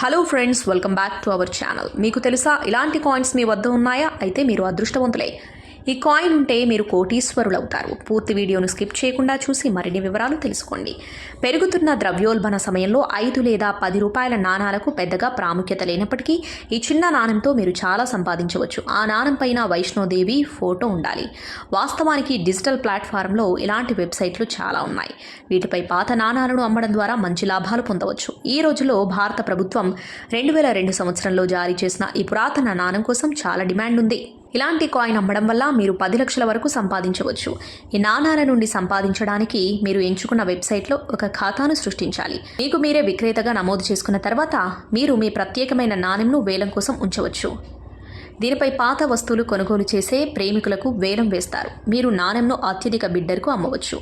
Hello friends welcome back to our channel మీకు తెలుసా ఇలాంటి కాయిన్స్ మీ వద్ద ఉన్నాయా? అయితే మీరు అదృష్టవంతులే. ఈ కాయిన్ ఉంటే మీరు కోటీశ్వరులు అవుతారు పూర్తి వీడియోను స్కిప్ చేయకుండా చూసి మరిన్ని వివరాలు తెలుసుకోండి. పెరుగుతున్న ద్రవ్యోల్బణ సమయంలో ఐదు లేదా పది రూపాయల నాణాలకు పెద్దగా ప్రాముఖ్యత లేనప్పటికీ ఈ చిన్న నాణంతో మీరు చాలా సంపాదించవచ్చు. ఆ నాణం పైన వైష్ణోదేవి ఫోటో ఉండాలి. వాస్తవానికి డిజిటల్ ప్లాట్ఫారంలో ఇలాంటి వెబ్సైట్లు చాలా ఉన్నాయి. వీటిపై పాత నాణాలను అమ్మడం ద్వారా మంచి లాభాలు పొందవచ్చు. ఈ రోజుల్లో భారత ప్రభుత్వం రెండు వేల రెండు సంవత్సరంలో జారీ చేసిన ఈ పురాతన నాణం కోసం చాలా డిమాండ్ ఉంది. ఇలాంటి కాయిన్ అమ్మడం వల్ల మీరు పది లక్షల వరకు సంపాదించవచ్చు. ఈ నాణాల నుండి సంపాదించడానికి మీరు ఎంచుకున్న వెబ్సైట్లో ఒక ఖాతాను సృష్టించాలి. మీకు మీరే విక్రేతగా నమోదు చేసుకున్న తర్వాత మీరు మీ ప్రత్యేకమైన నాణ్యంను వేలం కోసం ఉంచవచ్చు. దీనిపై పాత వస్తువులు కొనుగోలు చేసే ప్రేమికులకు వేలం వేస్తారు. మీరు నాణెంను అత్యధిక బిడ్డర్కు అమ్మవచ్చు.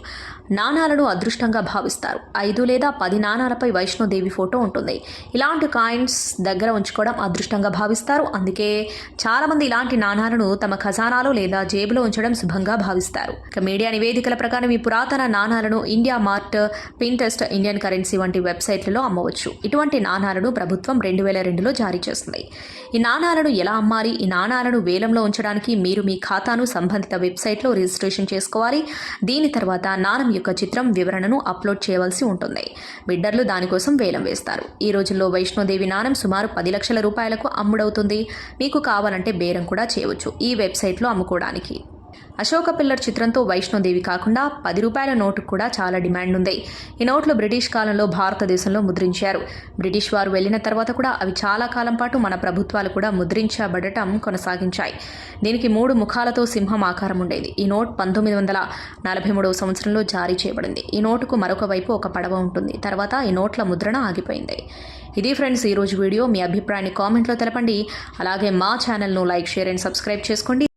నాణాలను అదృష్టంగా భావిస్తారు. ఐదు లేదా పది నాణాలపై వైష్ణోదేవి ఫోటో ఉంటుంది. ఇలాంటి కాయిన్స్ దగ్గర ఉంచుకోవడం అదృష్టంగా భావిస్తారు. అందుకే చాలామంది ఇలాంటి నాణాలను తమ ఖజానాలో లేదా జేబులో ఉంచడం శుభంగా భావిస్తారు. ఇక మీడియా నివేదికల ప్రకారం ఈ పురాతన నాణాలను India mart Pinterest Indian currency వంటి వెబ్సైట్లలో అమ్మవచ్చు. ఇటువంటి నాణాలను ప్రభుత్వం రెండు వేల రెండులో జారీ చేస్తుంది. ఈ నాణాలను ఎలా అమ్మాలి? నాణాలను వేలంలో ఉంచడానికి మీరు మీ ఖాతాను సంబంధిత వెబ్సైట్లో రిజిస్ట్రేషన్ చేసుకోవాలి. దీని తర్వాత నాణం యొక్క చిత్రం వివరణను అప్లోడ్ చేయవలసి ఉంటుంది. బిడ్డర్లు దానికోసం వేలం వేస్తారు. ఈ రోజుల్లో వైష్ణోదేవి నాణం సుమారు పది లక్షల రూపాయలకు అమ్ముడవుతుంది. మీకు కావాలంటే బేరం కూడా చేయవచ్చు. ఈ వెబ్సైట్లో అమ్ముకోవడానికి. అశోక పిల్లర్ చిత్రంతో వైష్ణోదేవి కాకుండా పది రూపాయల నోటు కూడా చాలా డిమాండ్ ఉంది ఈ నోట్లు బ్రిటిష్ కాలంలో భారతదేశంలో ముద్రించారు. బ్రిటిష్ వారు వెళ్ళిన తర్వాత కూడా అవి చాలా కాలం పాటు మన ప్రభుత్వాలు కూడా ముద్రించబడటం కొనసాగించాయి. దీనికి మూడు ముఖాలతో సింహం ఆకారం ఉండేది. ఈ నోట్ పంతొమ్మిది వందల నలభై మూడవ సంవత్సరంలో జారీ చేయబడింది. ఈ నోటుకు మరొక వైపు ఒక పడవ ఉంటుంది. తర్వాత ఈ నోట్ల ముద్రణ ఆగిపోయింది. ఇది ఫ్రెండ్స్ ఈరోజు వీడియో. మీ అభిప్రాయాన్ని కామెంట్లో తెలపండి. అలాగే మా ఛానల్ను లైక్ షేర్ అండ్ సబ్స్క్రైబ్ చేసుకోండి.